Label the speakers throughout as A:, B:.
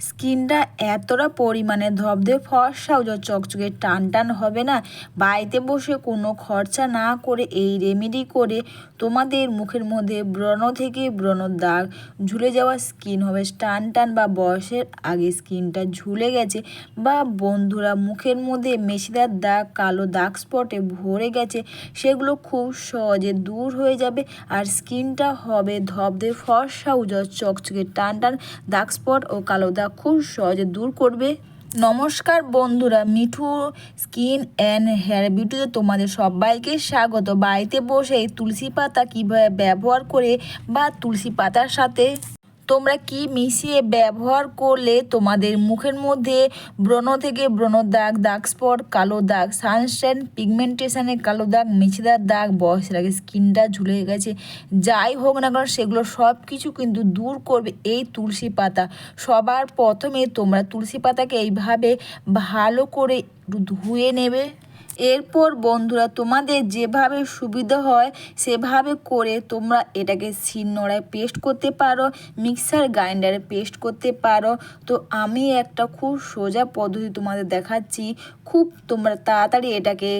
A: স্কিনটা এতটা পরিমাণে ধবধে ফর্সা ও চকচকে টান টান হবে না। বাড়িতে বসে কোনো খরচা না করে এই রেমেডি করে তোমাদের মুখের মধ্যে ব্রণ থেকে ব্রণ দাগ ঝুলে যাওয়া স্কিন হবে। টান টান বা বয়সের আগে স্কিনটা ঝুলে গেছে বা বন্ধুরা মুখের মধ্যে মেশিদার দাগ, কালো দাগ স্পটে ভরে গেছে, সেগুলো খুব সহজে দূর হয়ে যাবে আর স্কিনটা হবে ধবধে ফর্সা উজ্জ্বল চকচকে টান টান দাগ স্পট ও কালো দাগ খুব সহজে দূর করবে। নমস্কার বন্ধুরা, মিঠু স্কিন অ্যান্ড হেয়ার বিউটিতে তোমাদের সবাইকে স্বাগত। বাড়িতে বসে তুলসী পাতা কীভাবে ব্যবহার করে বা তুলসী পাতার সাথে তোমরা কি মিশিয়ে ব্যবহার করলে তোমাদের মুখের মধ্যে ব্রণ থেকে ব্রণ দাগ দাগ স্পট, কালো দাগ সানস্ট্যান্ড পিগমেন্টেশনে কালো দাগ মেছেদার দাগ, বয়স লাগে, স্কিনটা ঝুলে গেছে, যাই হোক না কেন সেগুলো সব কিছু কিন্তু দূর করবে এই তুলসী পাতা। সবার প্রথমে তোমরা তুলসী পাতাকে এইভাবে ভালো করে ধুয়ে নেবে। এরপর বন্ধুরা, তোমাদের যেভাবে সুবিধা হয়, সেভাবে করে তোমরা এটাকে শিলনোড়ায় পেস্ট করতে পারো মিক্সার গ্রাইন্ডারে পেস্ট করতে পারো। তো আমি একটা খুব সোজা পদ্ধতি তোমাদের দেখাচ্ছি। খুব তোমরা তাড়াতাড়ি এটাকে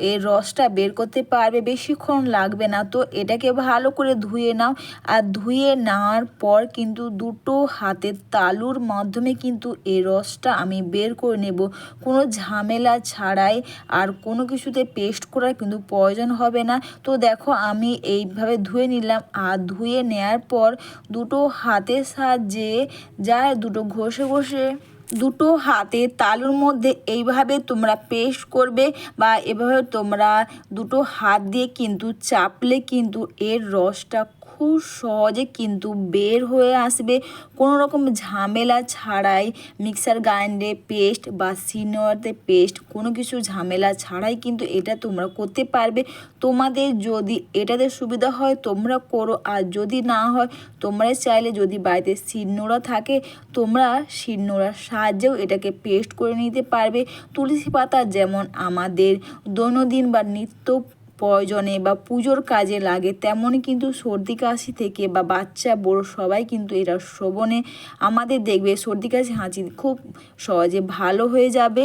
A: এর রসটা বের করতে পারবে, বেশিক্ষণ লাগবে না। তো এটাকে ভালো করে ধুয়ে নাও। আর ধুয়ে নেওয়ার পর কিন্তু দুটো হাতের তালুর মাধ্যমে কিন্তু এই রসটা আমি বের করে নেব। কোনো ঝামেলা ছাড়াই আর কোনো কিছুতে পেস্ট করার কিন্তু প্রয়োজন হবে না। তো দেখো আমি এইভাবে ধুয়ে নিলাম। আর ধুয়ে নেওয়ার পর দুটো হাতের সাহায্যে যায় দুটো ঘষে ঘষে দুটো হাতে তালুর মধ্যে এইভাবে তোমরা পেস্ট করবে বা এভাবে তোমরা দুটো হাত দিয়ে কিন্তু চাপলে কিন্তু এর রসটা খুব সহজে কিন্তু বের হয়ে আসবে। কোনো রকম ঝামেলা ছাড়াই মিক্সার গ্রাইন্ডে পেস্ট বা সিনোয়াতে পেস্ট কোনো কিছু ঝামেলা ছাড়াই কিন্তু এটা তোমরা করতে পারবে। তোমাদের যদি এটাতে সুবিধা হয় তোমরা করো, আর যদি না হয় তোমরা চাইলে যদি বাড়িতে শিলনোড়া থাকে, তোমরা শিলনোড়ার সাহায্যেও এটাকে পেস্ট করে নিতে পারবে। তুলসী পাতা যেমন আমাদের দৈনন্দিন বা নিত্য প্রয়োজনে বা পুজোর কাজে লাগে, তেমনই কিন্তু সর্দি কাশি থেকে বা বাচ্চা, বড় সবাই কিন্তু এরা শ্রবণে আমাদের দেখবে সর্দি কাশি হাঁচি খুব সহজে ভালো হয়ে যাবে।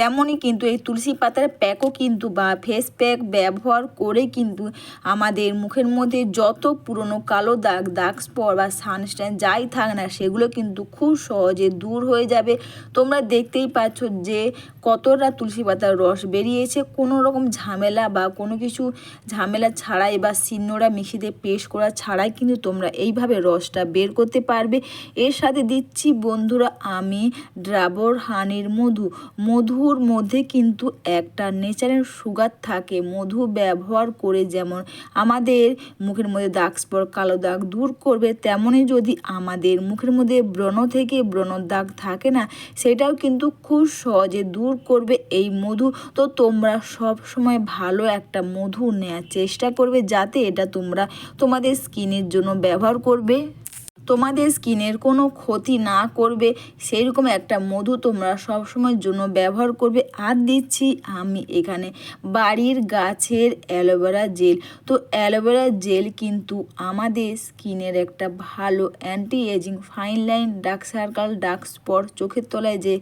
A: তেমনই কিন্তু এই তুলসী পাতার প্যাকও কিন্তু বা ফেস প্যাক ব্যবহার করে কিন্তু আমাদের মুখের মধ্যে যত পুরনো কালো দাগ দাগ স্পট বা সানস্ট্যান্ড যাই থাক না সেগুলো কিন্তু খুব সহজে দূর হয়ে যাবে। তোমরা দেখতেই পাচ্ছ যে কতটা তুলসী পাতার রস বেরিয়েছে। কোনো রকম ঝামেলা বা কোনো কিছু ঝামেলা ছাড়াই বা সিন্নোড়া মিশিতে পেস্ট করা ছাড়াই কিন্তু তোমরা এইভাবে রসটা বের করতে পারবে। এর সাথে দিচ্ছি বন্ধুরা আমি ড্রাবর হানির মধু। মধু মধুর মধ্যে কিন্তু একটা নেচারেল সুগার থাকে, মধু ব্যবহার করে যেমন আমাদের মুখের মধ্যে দাগ স্পট কালো দাগ দূর করবে, তেমনই যদি আমাদের মুখের মধ্যে ব্রণ থেকে ব্রণ দাগ থাকে না, সেটাও কিন্তু খুব সহজে দূর করবে এই মধু। তো তোমরা সব সময় ভালো একটা মধু নেওয়ার চেষ্টা করবে যাতে এটা তোমরা তোমাদের স্কিনের জন্য ব্যবহার করবে। তোমাদের স্কিনের কোনো ক্ষতি না করবে সেই রকম একটা মধু তোমরা সবসময়ের জন্য ব্যবহার করবে। আর দিচ্ছি আমি এখানে বাড়ির গাছের অ্যালোভেরা জেল। তো অ্যালোভেরা জেল কিন্তু আমাদের স্কিনের একটা ভালো anti ageing fine line dark circle dark spot চোখের তলায় যে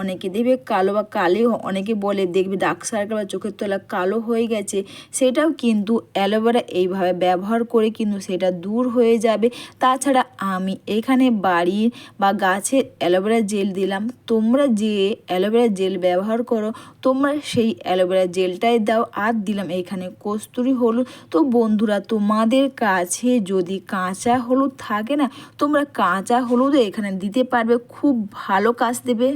A: অনেকে দেখবে কালো বা কালে, অনেকে বলে দেখবে ডার্ক সার্কেল বা চোখের তলা কালো হয়ে গেছে। সেটাও কিন্তু অ্যালোভেরা এইভাবে ব্যবহার করে কিন্তু সেটা দূর হয়ে যাবে। তাছাড়া আমি এখানে বাড়ির বা গাছের অ্যালোভেরা জেল দিলাম। তোমরা যে অ্যালোভেরা জেল ব্যবহার করো, তোমরা সেই অ্যালোভেরা জেলটাই দাও। আর দিলাম এখানে কস্তুরি হলুদ। তো বন্ধুরা, তোমাদের কাছে যদি কাঁচা হলুদ থাকে না, তোমরা কাঁচা হলুদও এখানে দিতে পারবে। খুব ভালো কাজ দেবে।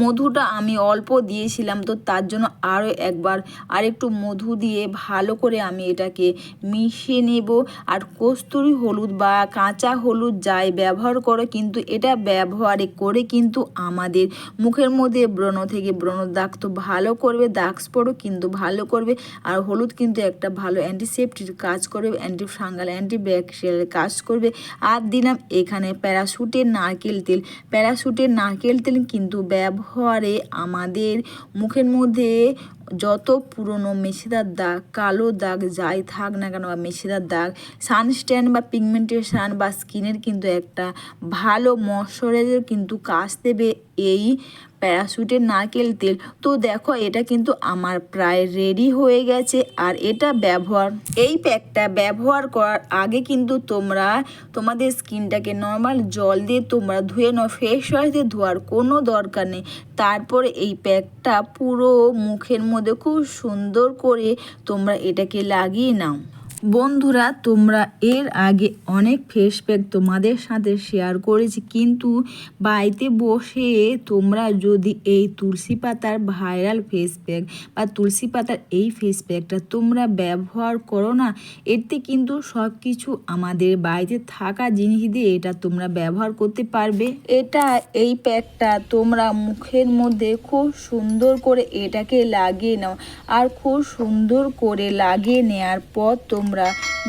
A: মধুটা আমি অল্প দিয়েছিলাম, তো তার জন্য আরও একবার আর একটু মধু দিয়ে ভালো করে আমি এটাকে মিশিয়ে নেব। আর কস্তুরি হলুদ বা কাঁচা হলুদ যাই ব্যবহার করো, কিন্তু এটা ব্যবহারে করে কিন্তু আমাদের মুখের মধ্যে ব্রণ থেকে ব্রণ দাগ তো ভালো করবে, দাগ স্পটও কিন্তু ভালো করবে। আর হলুদ কিন্তু একটা ভালো অ্যান্টিসেপ্টির কাজ করবে অ্যান্টি ফাঙ্গাল অ্যান্টিব্যাকটেরিয়াল কাজ করবে। আর দিলাম এখানে প্যারাশুটের নারকেল তেল। প্যারাশুটের নারকেল তেল কিন্তু ব্যবহারে আমাদের মুখের মধ্যে যত পুরনো মেশিদার দাগ, কালো দাগ যাই থাক না কেন বা মেশিদার দাগ সানস্ট্যান্ড বা পিগমেন্টেশন বা স্কিনের কিন্তু একটা ভালো ময়শ্চারাইজার কিন্তু কাজ দেবে এই প্যারাশুটের নারকেল তেল। তো দেখো এটা কিন্তু আমার প্রায় রেডি হয়ে গেছে আর এটা ব্যবহার, এই প্যাকটা ব্যবহার করার আগে কিন্তু তোমরা তোমাদের স্কিনটাকে নর্মাল জল দিয়ে তোমরা ধুয়ে নাও ফেস ওয়াশ দিয়ে ধোয়ার কোনো দরকার নেই। তারপরে এই প্যাকটা পুরো মুখের মধ্যে খুব সুন্দর করে তোমরা এটাকে লাগিয়ে নাও। বন্ধুরা, তোমরা এর আগে অনেক ফেস প্যাক তোমাদের সাথে শেয়ার করেছি, কিন্তু বাড়িতে বসে তোমরা যদি এই তুলসী পাতার ভাইরাল ফেস প্যাক বা তুলসী পাতার এই ফেস প্যাকটা তোমরা ব্যবহার করো না, এতে কিন্তু সব কিছু আমাদের বাড়িতে থাকা জিনিস দিয়ে এটা তোমরা ব্যবহার করতে পারবে। এটা এই প্যাকটা তোমরা মুখের মধ্যে খুব সুন্দর করে এটাকে লাগিয়ে নাও, আর খুব সুন্দর করে লাগিয়ে নেওয়ার পর তোমরা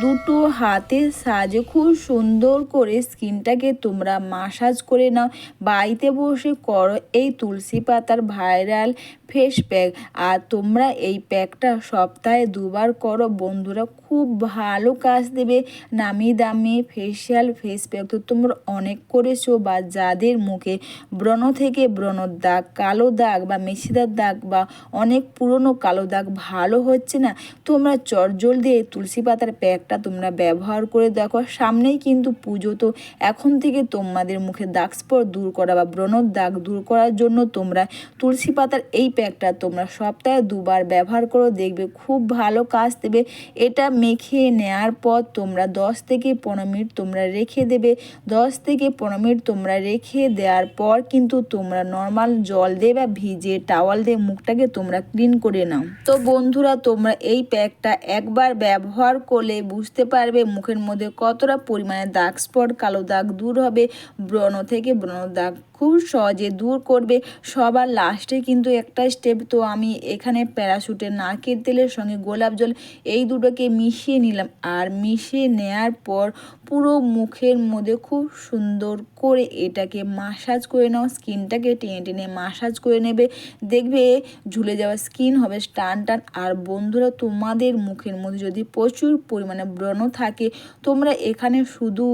A: দুটো হাতের সাজে, খুব সুন্দর করে স্কিনটাকে তোমরা মাসাজ করে নাও। বাড়িতে বসে করো এই তুলসী পাতার ভাইরাল ফেস প্যাক। আর তোমরা এই প্যাকটা সপ্তাহে দুবার করো। বন্ধুরা খুব ভালো কাজ দেবে। নামি দামি ফেসিয়াল ফেস প্যাক তো তোমরা অনেক করেছ বা যাদের মুখে ব্রণ থেকে ব্রণর দাগ, কালো দাগ বা মেশিদার দাগ বা অনেক পুরনো কালো দাগ ভালো হচ্ছে না, তোমরা চটজল দিয়ে তুলসী পাতার প্যাকটা তোমরা ব্যবহার করে দেখো। সামনেই কিন্তু পুজো। তো এখন থেকে তোমাদের মুখে দাগ স্পট দূর করা বা ব্রণর দাগ দূর করার জন্য তোমরা তুলসী পাতার এই প্যাকটা তোমরা সপ্তাহে দুবার ব্যবহার করো। দেখবে খুব ভালো কাজ দেবে। এটা মেখে নেওয়ার পর তোমরা দশ থেকে পনেরো মিনিট তোমরা রেখে দেবে। দশ থেকে পনেরো মিনিট তোমরা রেখে দেওয়ার পর কিন্তু তোমরা নর্মাল জল দিয়ে বা ভিজে টাওয়াল দিয়ে মুখটাকে তোমরা ক্লিন করে নাও। তো বন্ধুরা, তোমরা এই প্যাকটা একবার ব্যবহার করলে বুঝতে পারবে মুখের মধ্যে কতটা পরিমাণে দাগ স্পট কালো দাগ দূর হবে, ব্রণ থেকে ব্রণ দাগ খুব সহজে দূর করবে। সবার লাস্টে কিন্তু একটা স্টেপ তো আমি এখানে প্যারাশুটের নারকেল তেলের সঙ্গে গোলাপ জল এই দুটোকে মিশিয়ে নিলাম। আর মিশিয়ে নেওয়ার পর পুরো মুখের মধ্যে খুব সুন্দর করে এটাকে মাসাজ করে নাও। স্কিনটাকে টেনে টেনে মাসাজ করে নেবে। দেখবে ঝুলে যাওয়া স্কিন হবে টান টান আর বন্ধুরা, তোমাদের মুখের মধ্যে যদি প্রচুর পরিমাণে ব্রণ থাকে, তোমরা এখানে শুধু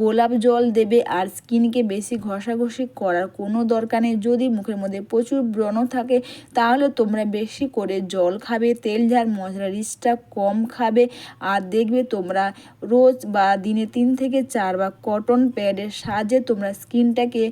A: গোলাপ জল দেবে আর স্কিনকে বেশি ঘষাঘষি করার কোনো দরকার নেই। যদি মুখের মধ্যে প্রচুর ব্রণ থাকে, তাহলে তোমরা বেশি করে জল খাবে, তেল ঝাল মশলা রিচটা কম খাবে। আর দেখবে তোমরা রোজ বা দিনে তিন থেকে চার বা কটন প্যাডের সাহায্যে তোমরা স্কিনটাকে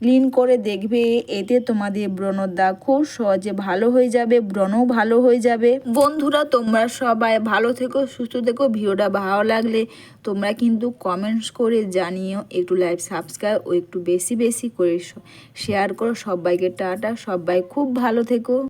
A: ক্লিন করে দেখবে, এতে তোমাদের ব্রণর দাগ খুব সহজে ভালো হয়ে যাবে, ব্রণও ভালো হয়ে যাবে। বন্ধুরা, তোমরা সবাই ভালো থেকো, সুস্থ থেকো। ভিডিওটা ভালো লাগলে তোমরা কিন্তু কমেন্টস করে জানিও। একটু লাইভ সাবস্ক্রাইব ও একটু বেশি বেশি করে শেয়ার করো। সবাইকে টাটা, সবাই খুব ভালো থেকো।